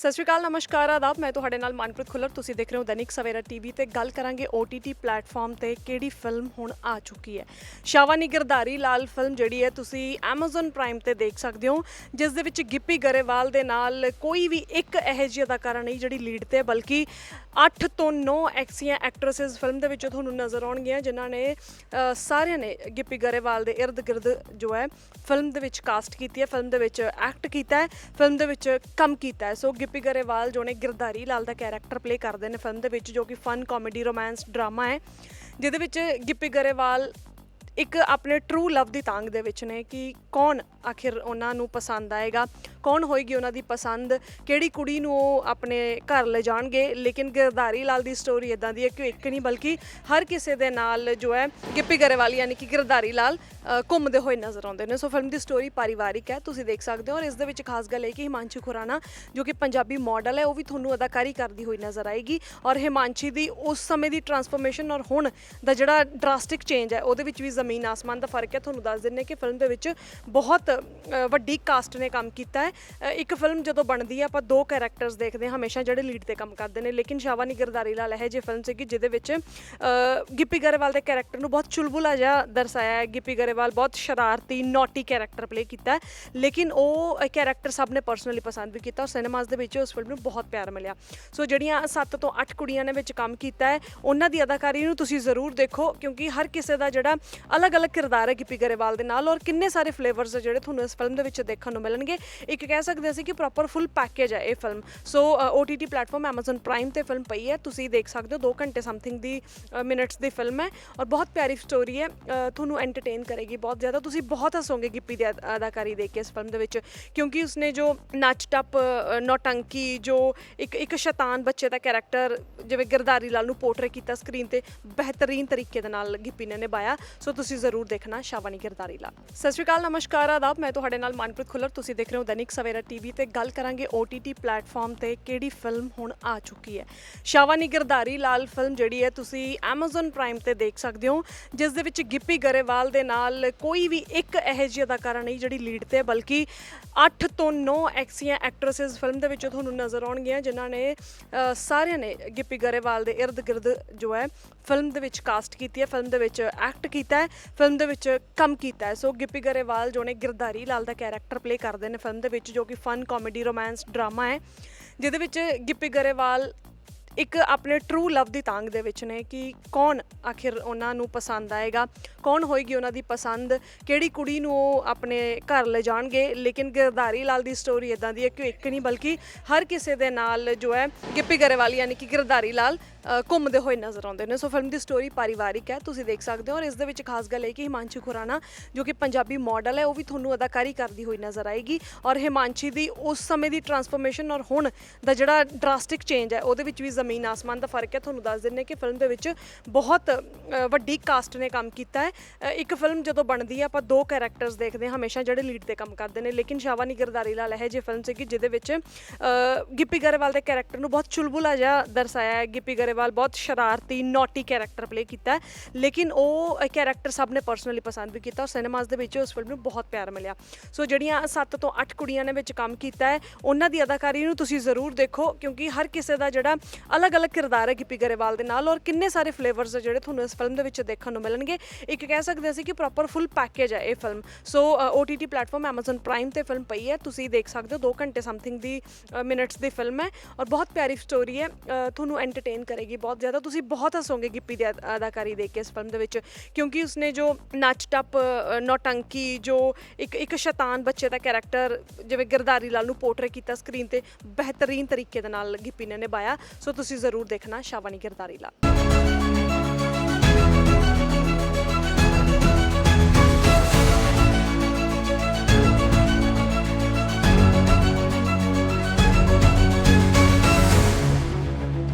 ਸਤਿ ਸ਼੍ਰੀ ਅਕਾਲ, ਨਮਸਕਾਰ, ਆਦਾਬ। ਮੈਂ ਤੁਹਾਡੇ ਨਾਲ ਮਨਪ੍ਰੀਤ ਖੁੱਲਰ। ਤੁਸੀਂ ਦੇਖ ਰਹੇ ਹੋ ਦੈਨਿਕ ਸਵੇਰਾ ਟੀਵੀ ਤੇ ਗੱਲ ਕਰਾਂਗੇ OTT ਪਲੇਟਫਾਰਮ ਤੇ ਕਿਹੜੀ ਫਿਲਮ ਹੁਣ ਆ ਚੁੱਕੀ ਹੈ। ਸ਼ਾਵਾਨੀ ਗਿਰਧਾਰੀ ਲਾਲ ਫਿਲਮ ਜਿਹੜੀ ਹੈ, ਤੁਸੀਂ Amazon ਪ੍ਰਾਈਮ ਤੇ ਦੇਖ ਸਕਦੇ ਹੋ, ਜਿਸ ਦੇ ਵਿੱਚ ਗਿੱਪੀ ਗਰੇਵਾਲ ਦੇ ਨਾਲ ਕੋਈ ਵੀ ਇੱਕ ਇਹੋ ਜਿਹੀ ਅਦਾਕਾਰਾ ਨਹੀਂ ਜਿਹੜੀ ਲੀਡ ਤੇ ਬਲਕਿ 8 ਤੋਂ 9 ਐਕਸੀਆਂ ਐਕਟ੍ਰੈਸਸ ਫਿਲਮ ਦੇ ਵਿੱਚ ਤੁਹਾਨੂੰ ਨਜ਼ਰ ਆਉਣਗੀਆਂ, ਜਿਨ੍ਹਾਂ ਨੇ ਸਾਰਿਆਂ ਨੇ ਗਿੱਪੀ ਗਰੇਵਾਲ ਦੇ ird-gird ਜੋ ਹੈ ਫਿਲਮ ਦੇ ਵਿੱਚ ਕਾਸਟ ਕੀਤੀ ਹੈ ਫਿਲਮ ਦੇ ਵਿੱਚ ਐਕਟ ਕੀਤਾ ਹੈ ਫਿਲਮ ਦੇ ਵਿੱਚ ਕੰਮ ਕੀਤਾ ਹੈ। ਸੋ ਗਿੱਪੀ ਗਰੇਵਾਲ ਜੋ ਨੇ ਗਿਰਧਾਰੀ ਲਾਲ ਦਾ ਕੈਰੈਕਟਰ ਪਲੇ ਕਰਦੇ ਨੇ ਫਿਲਮ ਦੇ ਵਿੱਚ, ਜੋ ਕਿ ਫਨ ਕਾਮੇਡੀ ਰੋਮਾਂਸ ਡਰਾਮਾ ਹੈ। ਜਿਹਦੇ ਵਿੱਚ ਗਿੱਪੀ ਗਰੇਵਾਲ ਇੱਕ ਆਪਣੇ ਟਰੂ ਲਵ ਦੀ ਤਾਂਗ ਦੇ ਵਿੱਚ ਨੇ ਕਿ ਕੌਣ ਆਖਿਰ ਉਹਨਾਂ ਨੂੰ ਪਸੰਦ ਆਏਗਾ, ਕੌਣ ਹੋਏਗੀ ਉਹਨਾਂ ਦੀ ਪਸੰਦ, ਕਿਹੜੀ ਕੁੜੀ ਨੂੰ ਉਹ ਆਪਣੇ ਘਰ ਲੈ ਜਾਣਗੇ। ਲੇਕਿਨ ਗਿਰਧਾਰੀ ਲਾਲ ਦੀ ਸਟੋਰੀ ਇਦਾਂ ਦੀ ਹੈ ਕਿ ਉਹ ਇੱਕ ਨਹੀਂ ਬਲਕਿ ਹਰ ਕਿਸੇ ਦੇ ਨਾਲ ਜੋ ਹੈ ਗਿੱਪੀ ਗਰੇਵਾਲ ਯਾਨੀ ਕਿ ਗਿਰਧਾਰੀ ਲਾਲ ਘੁੰਮਦੇ ਹੋਏ ਨਜ਼ਰ ਆਉਂਦੇ ਨੇ। ਸੋ ਫਿਲਮ ਦੀ ਸਟੋਰੀ ਪਰਿਵਾਰਿਕ ਹੈ, ਤੁਸੀਂ ਦੇਖ ਸਕਦੇ ਹੋ। ਔਰ ਇਸ ਦੇ ਵਿੱਚ ਖਾਸ ਗੱਲ ਇਹ ਕਿ ਹਿਮਾਂਸ਼ੀ ਖੁਰਾਨਾ ਜੋ ਕਿ ਪੰਜਾਬੀ ਮਾਡਲ ਹੈ, ਉਹ ਵੀ ਤੁਹਾਨੂੰ ਅਦਾਕਾਰੀ ਕਰਦੀ ਹੋਈ ਨਜ਼ਰ ਆਏਗੀ। ਔਰ ਹਿਮਾਂਸ਼ੀ ਦੀ ਉਸ ਸਮੇਂ ਦੀ ਟਰਾਂਸਫਰਮੇਸ਼ਨ ਔਰ ਹੁਣ ਦਾ ਜਿਹੜਾ ਡਰਾਸਟਿਕ ਚੇਂਜ ਹੈ, ਉਹਦੇ ਵਿੱਚ ਵੀ ਜ਼ਮੀਨ ਆਸਮਾਨ ਦਾ ਫ਼ਰਕ ਹੈ। ਤੁਹਾਨੂੰ ਦੱਸ ਦਿੰਨੇ ਕਿ ਫਿਲਮ ਦੇ ਵਿੱਚ ਬਹੁਤ ਵੱਡੀ ਕਾਸਟ ਨੇ ਕੰਮ ਕੀਤਾ ਹੈ। ਇੱਕ ਫਿਲਮ ਜਦੋਂ ਬਣਦੀ ਹੈ, ਆਪਾਂ ਦੋ ਕੈਰੈਕਟਰਸ ਦੇਖਦੇ ਹਾਂ, ਹਮੇਸ਼ਾ ਜਿਹੜੇ ਲੀਡ ਤੇ ਕੰਮ ਕਰਦੇ ਨੇ। ਲੇਕਿਨ ਸ਼ਾਵਾਨੀ ਗਰਦਾਰੀ ਲਾਲ ਇਹ ਜੇ ਫਿਲਮ ਸੀਗੀ, ਜਿਹਦੇ ਵਿੱਚ ਗਿੱਪੀ ਗਰੇਵਾਲ ਦੇ ਕੈਰੈਕਟਰ ਨੂੰ ਬਹੁਤ ਚੁਲਬੁਲਾ ਜਿਹਾ ਦਰਸਾਇਆ ਹੈ। ਗਿੱਪੀ ਗਰੇਵਾਲ ਬਹੁਤ ਸ਼ਰਾਰਤੀ ਨੌਟੀ ਕੈਰੈਕਟਰ ਪਲੇ ਕੀਤਾ ਲੇਕਿਨ ਉਹ ਕੈਰੈਕਟਰ ਸਭ ਨੇ ਪਰਸਨਲੀ ਪਸੰਦ ਵੀ ਕੀਤਾ। ਔਰ ਸਿਨੇਮਾਸ ਦੇ ਵਿੱਚ ਉਸ ਫਿਲਮ ਨੂੰ ਬਹੁਤ ਪਿਆਰ ਮਿਲਿਆ। ਸੋ ਜਿਹੜੀਆਂ 7 ਤੋਂ 8 ਕੁੜੀਆਂ ਨੇ ਵਿੱਚ ਕੰਮ ਕੀਤਾ ਹੈ, ਉਹਨਾਂ ਦੀ ਅਦਾਕਾਰੀ ਨੂੰ ਤੁਸੀਂ ਜ਼ਰੂਰ ਦੇਖੋ, ਕਿਉਂਕਿ ਹਰ ਕਿਸੇ ਦਾ ਜਿਹੜਾ ਅਲੱਗ-ਅਲੱਗ ਕਿਰਦਾਰ ਹੈ ਗਿੱਪੀ ਗਰੇਵਾਲ ਦੇ ਨਾਲ ਔਰ ਕਿੰਨੇ ਸਾਰੇ ਫਲੇਵਰਸ ਹੈ ਜਿਹੜੇ ਤੁਹਾਨੂੰ ਇਸ ਫਿਲਮ ਦੇ ਵਿੱਚ ਦੇਖਣ ਨੂੰ ਮਿਲਣਗੇ। ਇੱਕ ਕਹਿ ਸਕਦੇ ਅਸੀਂ ਕਿ ਪ੍ਰੋਪਰ ਫੁੱਲ ਪੈਕੇਜ ਹੈ ਇਹ film so OTT platform Amazon Prime ਤੇ ਫਿਲਮ ਪਈ ਹੈ। ਤੁਸੀਂ ਦੇਖ ਸਕਦੇ ਹੋ 2 ਘੰਟੇ ਸਮਥਿੰਗ ਦੀ ਮਿੰਟਸ ਦੀ ਫਿਲਮ ਹੈ ਔਰ ਬਹੁਤ ਪਿਆਰੀ ਸਟੋਰੀ ਹੈ। ਤੁਹਾਨੂੰ ਐਂਟਰਟੇਨ ਕਰੇਗੀ ਬਹੁਤ ਜ਼ਿਆਦਾ। ਤੁਸੀਂ ਬਹੁਤ ਹੱਸੋਗੇ ਗਿੱਪੀ ਦੀ ਅਦ- ਅਦਾਕਾਰੀ ਦੇਖ ਕੇ ਇਸ ਫਿਲਮ ਦੇ ਵਿੱਚ, ਕਿਉਂਕਿ ਉਸਨੇ ਜੋ ਨੱਚ ਟੱਪ ਨੌਟੰਕੀ, ਜੋ ਇੱਕ ਇੱਕ ਸ਼ੈਤਾਨ ਬੱਚੇ ਦਾ ਕੈਰੈਕਟਰ ਜਿਵੇਂ ਗਿਰਦਾਰੀ ਲਾਲ ਨੂੰ ਪੋਰਟਰੇ ਕੀਤਾ ਸਕਰੀਨ ਤੇ, ਬਿਹਤਰੀਨ ਤਰੀਕੇ ਦੇ ਨਾਲ ਗਿੱਪੀ ਨੇ ਨਿਭਾਇਆ। ਸੋ ਤੁਸੀਂ ਜ਼ਰੂਰ ਦੇਖਣਾ ਸ਼ਾਵਾਨੀ ਗਿਰਦਾਰੀ ਲਾਲ ਸਤਿ ਸ਼੍ਰੀ ਅਕਾਲ, ਨਮਸਕਾਰ, ਆਦਾਬ। ਮੈਂ ਤੁਹਾਡੇ ਨਾਲ ਮਨਪ੍ਰੀਤ ਖੁੱਲਰ। ਤੁਸੀਂ ਦੇਖ ਰਹੇ ਹੋ ਦੈਨਿਕ ਸਵੇਰਾ ਟੀਵੀ ਤੇ ਗੱਲ ਕਰਾਂਗੇ OTT ਪਲੇਟਫਾਰਮ ਤੇ ਕਿਹੜੀ ਫਿਲਮ ਹੁਣ ਆ ਚੁੱਕੀ ਹੈ। ਸ਼ਾਵਾਨੀ ਗਿਰਦਾਰੀ ਲਾਲ ਫਿਲਮ ਜਿਹੜੀ ਹੈ, ਤੁਸੀਂ Amazon ਪ੍ਰਾਈਮ ਤੇ ਦੇਖ ਸਕਦੇ ਹੋ, ਜਿਸ ਦੇ ਵਿੱਚ ਗਿੱਪੀ ਗਰੇਵਾਲ ਦੇ ਨਾਲ ਕੋਈ ਵੀ ਇੱਕ ਇਹੋ ਜਿਹੀ ਅਦਾਕਾਰਾ ਨਹੀਂ ਜਿਹੜੀ ਲੀਡ ਤੇ ਬਲਕਿ 8 ਤੋਂ 9 ਐਕਸੀਆਂ ਐਕਟ੍ਰੈਸਸ ਫਿਲਮ ਦੇ ਵਿੱਚ ਤੁਹਾਨੂੰ ਨਜ਼ਰ ਆਉਣਗੀਆਂ, ਜਿਨ੍ਹਾਂ ਨੇ ਸਾਰਿਆਂ ਨੇ ਗਿੱਪੀ ਗਰੇਵਾਲ ਦੇ ird-gird ਜੋ ਹੈ ਫਿਲਮ ਦੇ ਵਿੱਚ ਕਾਸਟ ਕੀਤੀ ਹੈ ਫਿਲਮ ਦੇ ਵਿੱਚ ਐਕਟ ਕੀਤਾ ਹੈ। ਫਿਲਮ ਦੇ ਵਿੱਚ ਕੰਮ ਕੀਤਾ ਹੈ। ਸੋ ਗਿੱਪੀ ਗਰੇਵਾਲ ਜੋ ਨੇ ਗਿਰਧਾਰੀ ਲਾਲ ਦਾ ਕੈਰੈਕਟਰ ਪਲੇ ਕਰਦੇ ਨੇ ਫਿਲਮ ਦੇ ਵਿੱਚ, ਜੋ ਕਿ ਫਨ ਕਾਮੇਡੀ ਰੋਮਾਂਸ ਡਰਾਮਾ ਹੈ। ਜਿਹਦੇ ਵਿੱਚ ਗਿੱਪੀ ਗਰੇਵਾਲ ਇੱਕ ਆਪਣੇ ਟਰੂ ਲਵ ਦੀ ਤਾਂਗ ਦੇ ਵਿੱਚ ਨੇ ਕਿ ਕੌਣ ਆਖਿਰ ਉਹਨਾਂ ਨੂੰ ਪਸੰਦ ਆਏਗਾ, ਕੌਣ ਹੋਏਗੀ ਉਹਨਾਂ ਦੀ ਪਸੰਦ, ਕਿਹੜੀ ਕੁੜੀ ਨੂੰ ਉਹ ਆਪਣੇ ਘਰ ਲੈ ਜਾਣਗੇ। ਲੇਕਿਨ ਗਿਰਧਾਰੀ ਲਾਲ ਦੀ ਸਟੋਰੀ ਇਦਾਂ ਦੀ ਹੈ ਕਿ ਇੱਕ ਨਹੀਂ, ਬਲਕਿ ਹਰ ਕਿਸੇ ਦੇ ਨਾਲ ਜੋ ਹੈ ਗਿੱਪੀ ਗਰੇਵਾਲ, ਯਾਨੀ ਕਿ ਗਿਰਧਾਰੀ ਲਾਲ ਅ, ਘੁੰਮਦੇ ਹੋਏ ਨਜ਼ਰ ਆਉਂਦੇ ਨੇ। ਸੋ ਫਿਲਮ ਦੀ ਸਟੋਰੀ ਪਰਿਵਾਰਿਕ ਹੈ ਤੁਸੀਂ ਦੇਖ ਸਕਦੇ ਹੋ ਔਰ ਇਸ ਦੇ ਵਿੱਚ ਖਾਸ ਗੱਲ ਇਹ ਕਿ ਹਿਮਾਂਸ਼ੀ ਖੁਰਾਨਾ ਜੋ ਕਿ ਪੰਜਾਬੀ ਮਾਡਲ ਹੈ ਉਹ ਵੀ ਤੁਹਾਨੂੰ ਅਦਾਕਾਰੀ ਕਰਦੀ ਹੋਈ ਨਜ਼ਰ ਆਏਗੀ ਔਰ ਹਿਮਾਂਸ਼ੀ ਦੀ ਉਸ ਸਮੇਂ ਦੀ ਟਰਾਂਸਫਰਮੇਸ਼ਨ ਔਰ ਹੁਣ ਦਾ ਜਿਹੜਾ ਡਰਾਸਟਿਕ ਚੇਂਜ ਹੈ ਉਹਦੇ ਵਿੱਚ ਵੀ ਜ਼ਮੀਨ ਆਸਮਾਨ ਦਾ ਫ਼ਰਕ ਹੈ। ਤੁਹਾਨੂੰ ਦੱਸ ਦਿੰਨੇ ਕਿ ਫਿਲਮ ਦੇ ਵਿੱਚ ਬਹੁਤ ਅ, ਵੱਡੀ ਕਾਸਟ ਨੇ ਕੰਮ ਕੀਤਾ ਹੈ। ਅ, ਇੱਕ ਫਿਲਮ ਜਦੋਂ ਬਣਦੀ ਹੈ ਆਪਾਂ ਦੋ ਕੈਰੈਕਟਰਸ ਦੇਖਦੇ ਹਾਂ ਹਮੇਸ਼ਾ ਜਿਹੜੇ ਲੀਡ ਤੇ ਕੰਮ ਕਰਦੇ ਨੇ। ਲੇਕਿਨ ਸ਼ਾਵਾਨੀ ਗਰਦਾਰੀ ਲਾਲ ਇਹ ਜੇ ਫਿਲਮ ਸੀਗੀ ਜਿਹਦੇ ਵਿੱਚ ਅ, ਗਿੱਪੀ ਗਰੇਵਾਲ ਦੇ ਕੈਰੈਕਟਰ ਨੂੰ ਬਹੁਤ ਚੁਲਬੁਲਾ ਜਿਹਾ ਦਰਸਾਇਆ ਹੈ। ਗਿੱਪੀ ਗਰੇਵਾਲ ਬਹੁਤ ਸ਼ਰਾਰਤੀ ਨੌਟੀ ਕੈਰੈਕਟਰ ਪਲੇ ਕੀਤਾ ਲੇਕਿਨ ਉਹ ਕੈਰੈਕਟਰ ਸਭ ਨੇ ਪਰਸਨਲੀ ਪਸੰਦ ਵੀ ਕੀਤਾ ਔਰ ਸਿਨੇਮਾਸ ਦੇ ਵਿੱਚ ਉਸ ਫਿਲਮ ਨੂੰ ਬਹੁਤ ਪਿਆਰ ਮਿਲਿਆ। ਸੋ ਜਿਹੜੀਆਂ 7 ਤੋਂ 8 ਕੁੜੀਆਂ ਨੇ ਵਿੱਚ ਕੰਮ ਕੀਤਾ ਹੈ, ਉਹਨਾਂ ਦੀ ਅਦਾਕਾਰੀ ਨੂੰ ਤੁਸੀਂ ਜ਼ਰੂਰ ਦੇਖੋ, ਕਿਉਂਕਿ ਹਰ ਕਿਸੇ ਦਾ ਜਿਹੜਾ ਅਲੱਗ-ਅਲੱਗ ਕਿਰਦਾਰ ਹੈ ਗਿੱਪੀ ਗਰੇਵਾਲ ਦੇ ਨਾਲ ਔਰ ਕਿੰਨੇ ਸਾਰੇ ਫਲੇਵਰਸ ਹੈ ਜਿਹੜੇ ਤੁਹਾਨੂੰ ਇਸ ਫਿਲਮ ਦੇ ਵਿੱਚ ਦੇਖਣ ਨੂੰ ਮਿਲਣਗੇ। ਇੱਕ ਕਹਿ ਸਕਦੇ ਅਸੀਂ ਕਿ ਪ੍ਰੋਪਰ ਫੁੱਲ ਪੈਕੇਜ ਹੈ ਇਹ film so OTT platform Amazon Prime ਤੇ ਫਿਲਮ ਪਈ ਹੈ, ਤੁਸੀਂ ਦੇਖ ਸਕਦੇ ਹੋ 2 ਘੰਟੇ ਸਮਥਿੰਗ ਦੀ ਮਿੰਟਸ ਦੀ ਫਿਲਮ ਹੈ ਔਰ ਬਹੁਤ ਪਿਆਰੀ ਸਟੋਰੀ ਹੈ। ਤੁਹਾਨੂੰ ਐਂਟਰਟੇਨ ਕਰੇਗੀ ਬਹੁਤ ਜ਼ਿਆਦਾ। ਤੁਸੀਂ ਬਹੁਤ ਹੱਸੋਗੇ ਗਿੱਪੀ ਦੀ ਅਦਾਕਾਰੀ ਦੇਖ ਕੇ ਇਸ ਫਿਲਮ ਦੇ ਵਿੱਚ, ਕਿਉਂਕਿ ਉਸਨੇ ਜੋ ਨੱਚ ਟੱਪ ਨੌਟੰਕੀ, ਜੋ ਇੱਕ ਇੱਕ ਸ਼ੈਤਾਨ ਬੱਚੇ ਦਾ ਕੈਰੈਕਟਰ ਜਿਵੇਂ ਗਿਰਦਾਰੀ ਲਾਲ ਨੂੰ ਪੋਰਟਰੇ ਕੀਤਾ ਸਕਰੀਨ ਤੇ, ਬਿਹਤਰੀਨ ਤਰੀਕੇ ਦੇ ਨਾਲ ਗਿੱਪੀ ਨੇ ਨਿਭਾਇਆ। ਸੋ ਤੁਸੀਂ ਜ਼ਰੂਰ ਦੇਖਣਾ ਸ਼ਾਵਾਨੀ ਗਿਰਦਾਰੀ ਲਾਲ।